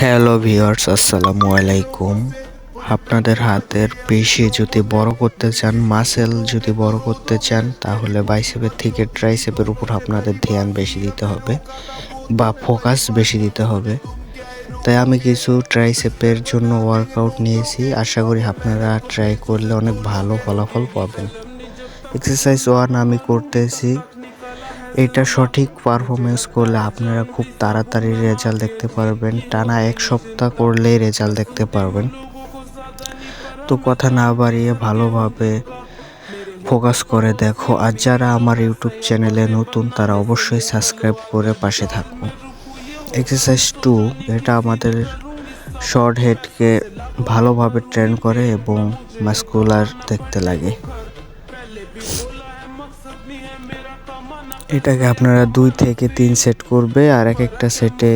Hello viewers, আসসালামু আলাইকুম। আপনাদের হাতের পেশি যদি বড় করতে চান, মাসেল যদি বড় করতে চান, তাহলে বাইসেপের থেকে ট্রাইসেপের উপর আপনাদের ধ্যান বেশি দিতে হবে বা ফোকাস বেশি দিতে হবে। তাই আমি কিছু ট্রাইসেপের জন্য ওয়ার্কআউট নিয়েছি। আশা করি আপনারা ট্রাই করলে অনেক ভালো ফলাফল পাবেন। এক্সারসাইজ ওয়ান আমি করতেছি। এটা সঠিক পারফরমেন্স করলে আপনারা খুব তাড়াতাড়ি রেজাল্ট দেখতে পারবেন। টানা এক সপ্তাহ করলেই রেজাল্ট দেখতে পারবেন। তো কথা না বাড়িয়ে ভালোভাবে ফোকাস করে দেখো। আর যারা আমার ইউটিউব চ্যানেলে নতুন, তারা অবশ্যই সাবস্ক্রাইব করে পাশে থাকুন এক্সারসাইজ টু এটা আমাদের শর্ট হেডকে ভালোভাবে ট্রেন করে এবং মাস্কুলার দেখতে লাগে। এটাকে আপনারা দুই থেকে তিন সেট করবে আর এক একটা সেটে